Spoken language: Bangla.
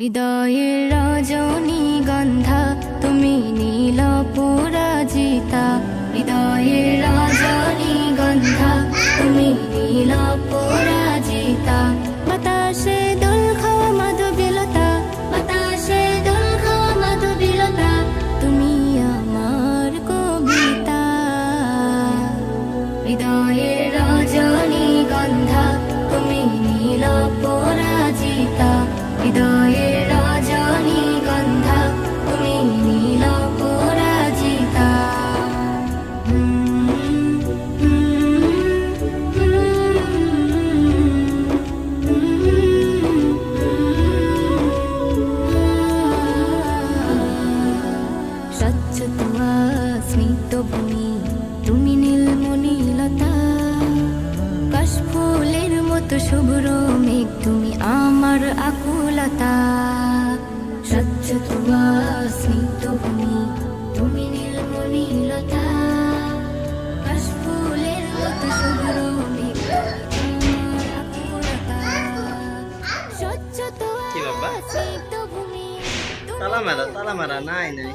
হৃদয়ের রজনী গন্ধা, তুমি নীল পরাজিতা। হৃদয়ের রজনী গন্ধা, তুমি নীল পরাজিতা। বাতাসে খাওয়া মাধবিলতা, বাতাসে খাওয়া মাধবিলতা, তুমি আমার কবিতা। হৃদয়ের মতো শুভ্র মেঘ তুমি আমার আকুলতা। স্বচ্ছ তোমা স্মিত ভূমি তুমি নীলমণিলতা। কাশফুলের শুভ্র মেঘ স্বচ্ছ ভূমি তুমি তালা মারা তালা মারা নাই নাই।